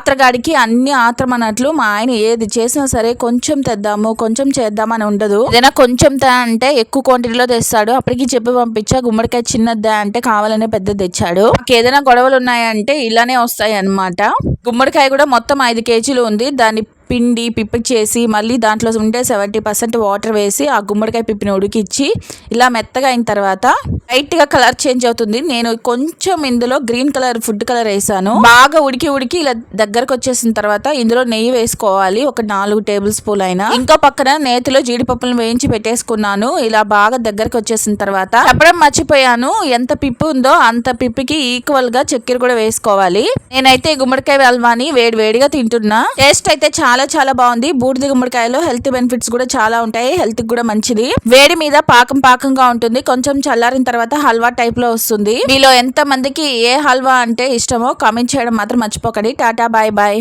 ఆత్రగాడికి అన్ని ఆత్రం అన్నట్లు మా ఆయన ఏది చేసినా సరే కొంచెం తెద్దాము కొంచెం చేద్దామని ఉండదు. ఏదైనా కొంచెం తే అంటే ఎక్కువ క్వాంటిటీలో తెస్తాడు. అప్పటికి చెప్పి పంపించా గుమ్మడికాయ చిన్నదా అంటే కావాలనే పెద్ద తెచ్చాడు. ఏదైనా గొడవలు ఉన్నాయంటే ఇలానే వస్తాయి అన్నమాట. గుమ్మడికాయ కూడా మొత్తం ఐదు కేజీలు ఉంది. దాన్ని పిండి పిప్పి చేసి మళ్ళీ దాంట్లో ఉండే సెవెంటీ పర్సెంట్ వాటర్ వేసి ఆ గుమ్మడికాయ పిప్పిని ఉడికిచ్చి ఇలా మెత్తగా అయిన తర్వాత లైట్గా కలర్ చేంజ్ అవుతుంది. నేను కొంచెం ఇందులో గ్రీన్ కలర్ ఫుడ్ కలర్ వేసాను. బాగా ఉడికి ఉడికి ఇలా దగ్గరకు వచ్చేసిన తర్వాత ఇందులో నెయ్యి వేసుకోవాలి. ఒక నాలుగు టేబుల్ స్పూన్ అయినా. ఇంకో పక్కన నేతిలో జీడిపప్పులను వేయించి పెట్టేసుకున్నాను. ఇలా బాగా దగ్గరకు వచ్చేసిన తర్వాత చెప్పడం మర్చిపోయాను. ఎంత పిప్పు ఉందో అంత పిప్పికి ఈక్వల్గా చక్కెర కూడా వేసుకోవాలి. నేనైతే గుమ్మడికాయ హల్వాని వేడి వేడిగా తింటున్నా. టేస్ట్ అయితే చాలా చాలా బాగుంది. బూడిద గుమ్మడికాయలో హెల్త్ బెనిఫిట్స్ కూడా చాలా ఉంటాయి. హెల్త్ కూడా మంచిది. వేడి మీద పాకం పాకంగా ఉంటుంది. కొంచెం చల్లారిన తర్వాత తర్వాత హల్వా టైప్లో వస్తుంది. మీలో ఎంత మందికి ఏ హల్వా అంటే ఇష్టమో కామెంట్ చేయడం మాత్రం మర్చిపోకండి. టాటా బాయ్ బాయ్.